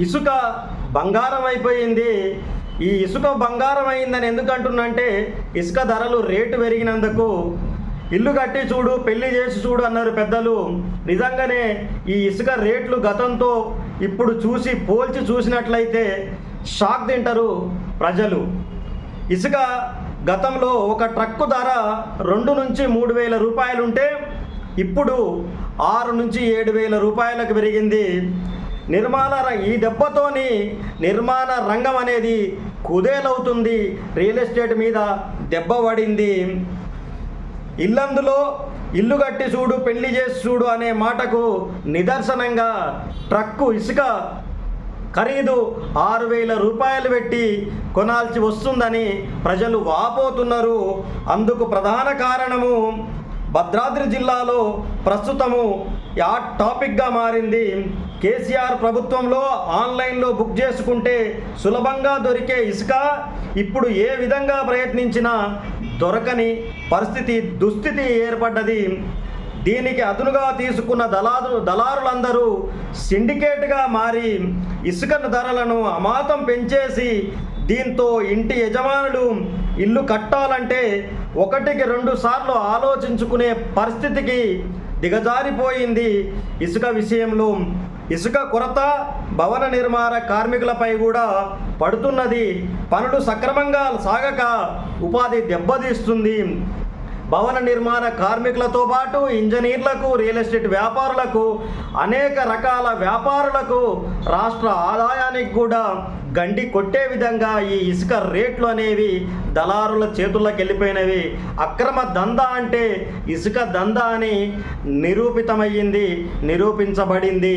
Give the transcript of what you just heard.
ఇసుక బంగారం అయిపోయింది ఈ ఇసుక బంగారం అయిందని ఎందుకంటున్నంటే ఇసుక ధరలు రేటు పెరిగినందుకు ఇల్లు కట్టి చూడు పెళ్ళి చేసి చూడు అన్నారు పెద్దలు. నిజంగానే ఈ ఇసుక రేట్లు గతంతో ఇప్పుడు చూసి పోల్చి చూసినట్లయితే షాక్ తింటారు ప్రజలు. ఇసుక గతంలో ఒక ట్రక్కు ధర రెండు నుంచి మూడు వేల రూపాయలు ఉంటే ఇప్పుడు ఆరు నుంచి ఏడు వేల రూపాయలకు పెరిగింది. నిర్మాణ ఈ దెబ్బతోని నిర్మాణ రంగం అనేది కుదేలవుతుంది. రియల్ ఎస్టేట్ మీద దెబ్బ పడింది. ఇల్లందులో ఇల్లు కట్టి చూడు పెళ్ళి చేసి చూడు అనే మాటకు నిదర్శనంగా ట్రక్కు ఇసుక ఖరీదు ఆరు వేల రూపాయలు పెట్టి కొనాల్సి వస్తుందని ప్రజలు వాపోతున్నారు. అందుకు ప్రధాన కారణము భద్రాద్రి జిల్లాలో ప్రస్తుతము హాట్ టాపిక్గా మారింది. కేసీఆర్ ప్రభుత్వంలో ఆన్లైన్లో బుక్ చేసుకుంటే సులభంగా దొరికే ఇసుక ఇప్పుడు ఏ విధంగా ప్రయత్నించినా దొరకని పరిస్థితి దుస్థితి ఏర్పడ్డది. దీనికి అదునుగా తీసుకున్న దళారు దళారులందరూ సిండికేట్గా మారి ఇసుక ధరలను అమాతం పెంచేసి దీంతో ఇంటి యజమానులు ఇల్లు కట్టాలంటే ఒకటికి రెండు సార్లు ఆలోచించుకునే పరిస్థితికి దిగజారిపోయింది ఇసుక విషయంలో. ఇసుక కొరత భవన నిర్మాణ కార్మికులపై కూడా పడుతున్నది. పనులు సక్రమంగా సాగక ఉపాధి దెబ్బతీస్తుంది. భవన నిర్మాణ కార్మికులతో పాటు ఇంజనీర్లకు రియల్ ఎస్టేట్ వ్యాపారులకు అనేక రకాల వ్యాపారులకు రాష్ట్ర ఆదాయానికి కూడా గండి కొట్టే విధంగా ఈ ఇసుక రేట్లు అనేవి దళారుల చేతుల్లోకి వెళ్ళిపోయినవి. అక్రమ దందా అంటే ఇసుక దందా అని నిరూపితమయ్యింది నిరూపించబడింది.